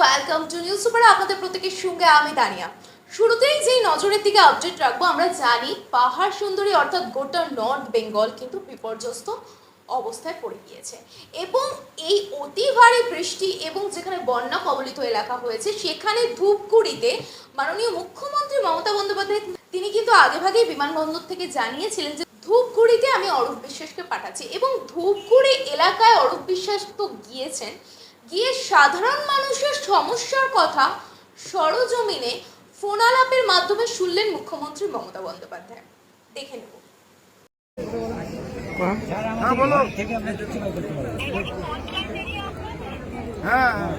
Welcome to news super আপনাদের প্রত্যেকের সঙ্গে আমি দানিয়া শুরুতেই যেই নজরের দিকে আপডেট রাখব, আমরা জানি পাহাড় সুন্দরী অর্থাৎ গোটা নর্থ বেঙ্গল কিন্তু বিপর্যস্ত অবস্থায় পড়ে গিয়েছে। এবং এই অতি ভারী বৃষ্টি এবং যেখানে বন্যা কবলিত এলাকা হয়েছে, সেখানে ধূপগুড়িতে মাননীয় মুখ্যমন্ত্রী মমতা বন্দ্যোপাধ্যায় তিনি কিন্তু আগেভাগেই বিমানবন্দর থেকে জানিয়েছিলেন যে, ধূপগুড়িতে আমি অরূপ বিশ্বাসকে পাঠাচ্ছি। এবং ধূপগুড়ি এলাকায় অরূপ বিশ্বাস তো গিয়েছেন গিয়ে সাধারণ মানুষের সমস্যার কথা সরজমিনে ফোনালাপের মাধ্যমে শুনলেন মুখ্যমন্ত্রী মমতা বন্দ্যোপাধ্যায়। দেখে নেব। হ্যাঁ বলো। হ্যাঁ। হ্যাঁ।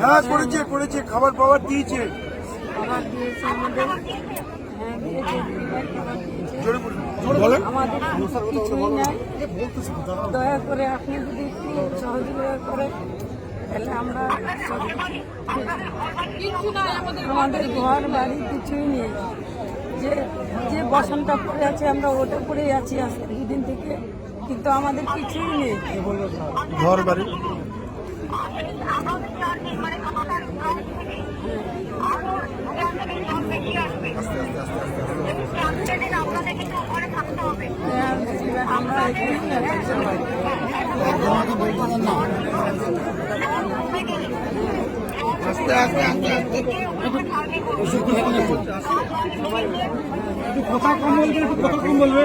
হ্যাঁ করেছে করেছে। খাবার পাওয়ার দিয়েছে। বলুন। জোরে বলেন আমাদের কিছুই নাই। দয়া করে আপনি যদি একটু সহযোগিতা করেন তাহলে আমরা আমাদের ঘর বাড়ি কিছুই নেই। যে যে বসনটা পড়ে আছে আমরা ওটা পড়েই আছি আজকে দুদিন থেকে কিন্তু আমাদের কিছুই নেই। ঘর বাড়ি আস্তে আস্তে আস্তে আস্তে। কথা কম বলবে? একটু কথা কম বলবে?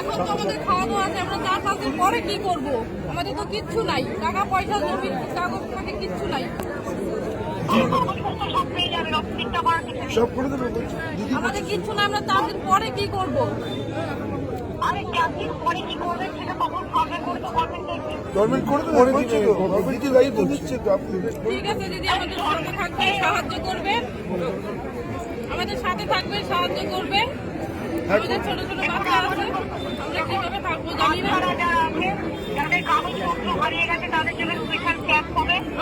এখন তো আমাদের খাওয়া দাওয়া আছে আমরা চার পাঁচ দিন পরে কি করব? আমাদের তো কিচ্ছু নাই। টাকা পয়সা জমির কাগজ পাতি কিচ্ছু নাই। সব করে দেবে আমাদের কিচ্ছু নাই আমরা চার দিন পরে কি করব? গভর্নমেন্ট করে দেবে তো। গভর্নমেন্ট দায়িত্ব দিচ্ছে তো আপনি। ঠিক আছে দিদি আমাদের সাথে থাকবে সাহায্য করবে আমাদের সাথে থাকবে সাহায্য করবে আমাদের ছোট ছোট বাচ্চা আছে আমরা কীভাবে থাকব জানি না।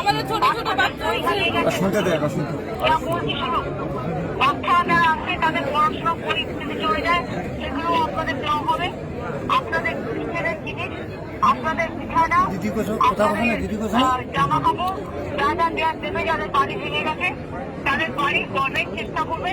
আমাদের ছোট ছোট বাচ্চা আছে। শুনতে দেয় শুনতে বাচ্চা যারা আছে তাদের পড়াশোনা পরিস্থিতি চলে যায় সেগুলো আপনাদের দেওয়া হবে। আপনাদের ছেলের জিনিস আপনাদের আপনাদের জামা কাপড় যা যা দেওয়ার দেবে যাদের বাড়ি ভেঙে গেছে তাদের বাড়ি গভর্নমেন্ট চেষ্টা করবে।